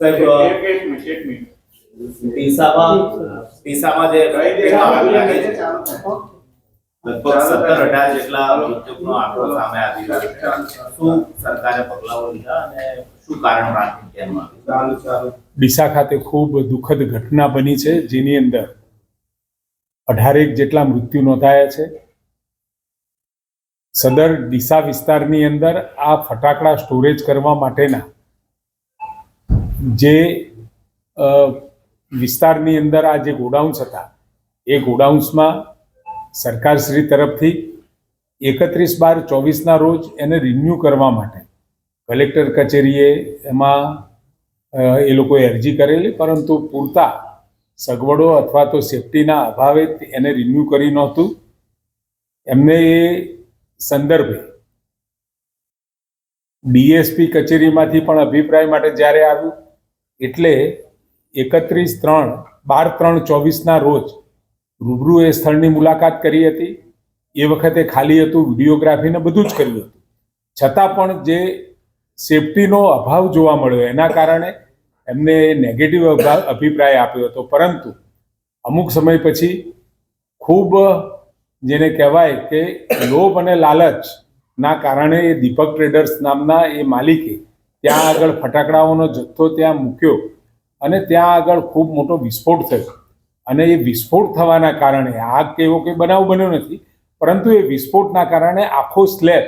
સાહેબ અ, એક એક મિનિટ એક મિનિટ ડીસામાં ડીસામાં જે ઘટનાઓ લાગે છે, લગભગ સત્તર અઢાર જેટલા મૃત્યુનો આંકડો સામે આવી રહ્યો છે. શું સરકારે પગલાઓ લીધા અને શું કારણ રાખીને ડીસા ખાતે ખૂબ દુઃખદ ઘટના બની છે જેની અંદર અઢારેક જેટલા મૃત્યુ નોંધાયા છે. સદર ડીસા વિસ્તારની અંદર આ ફટાકડા સ્ટોરેજ કરવા માટેના જે વિસ્તારની અંદર આ જે ગોડાઉન્સ હતા, એ ગોડાઉન્સમાં સરકારશ્રી તરફથી એકત્રીસ બાર ચોવીસના રોજ એને રિન્યૂ કરવા માટે કલેક્ટર કચેરીએ એમાં એ લોકોએ અરજી કરેલી, પરંતુ પૂરતા સગવડો અથવા તો સેફટીના અભાવે એને રિન્યૂ કરી નહોતું. એમને એ સંદર્ભે ડીએસપી કચેરીમાંથી પણ અભિપ્રાય માટે જ્યારે આવ્યું એટલે એકત્રીસ ત્રણ, બાર ત્રણ ચોવીસના રોજ રૂબરૂ એ સ્થળની મુલાકાત કરી હતી. એ વખતે ખાલી હતું વિડીયોગ્રાફીને બધું જ કર્યું હતું. છતાં પણ જે સેફટીનો અભાવ જોવા મળ્યો, એના કારણે એમને નેગેટિવ અભિપ્રાય આપ્યો હતો. પરંતુ અમુક સમય પછી ખૂબ જેને કહેવાય કે લોભ અને લાલચના કારણે એ દીપક ટ્રેડર્સ નામના એ માલિકે ત્યાં આગળ ફટાકડાઓનો જથ્થો ત્યાં મૂક્યો અને ત્યાં આગળ ખૂબ મોટો વિસ્ફોટ થયો. અને એ વિસ્ફોટ થવાના કારણે આગ કે એવો કોઈ બનાવ બન્યો નથી, પરંતુ એ વિસ્ફોટના કારણે આખો સ્લેબ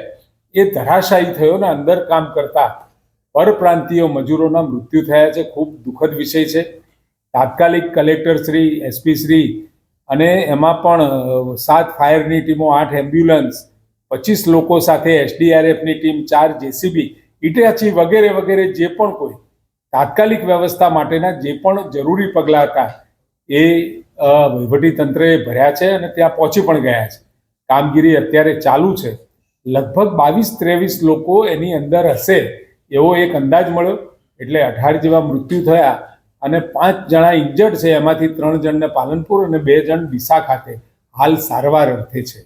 એ ધરાશાયી થયો ને અંદર કામ કરતા પરપ્રાંતીય મજૂરોના મૃત્યુ થયા છે. ખૂબ દુઃખદ વિષય છે. તાત્કાલિક કલેક્ટર શ્રી એસપી શ્રી અને એમાં પણ સાત ફાયરની ટીમો, આઠ એમ્બ્યુલન્સ, પચીસ લોકો સાથે એસડીઆરએફની ટીમ, ચાર જેસીબી ઇટાચી વગેરે વગેરે જે પણ કોઈ તાત્કાલિક વ્યવસ્થા માટેના જે પણ જરૂરી પગલાં હતા એ તંત્રએ ભર્યા છે અને ત્યાં પહોંચી પણ ગયા છે. કામગીરી અત્યારે ચાલુ છે. લગભગ બાવીસ ત્રેવીસ લોકો એની અંદર હશે એવો એક અંદાજ મળ્યો. એટલે અઢાર જેવા મૃત્યુ થયા અને પાંચ જણા ઇન્જર્ડ છે. એમાંથી ત્રણ જણને પાલનપુર અને બે જણ ડીસા ખાતે હાલ સારવાર અર્થે છે.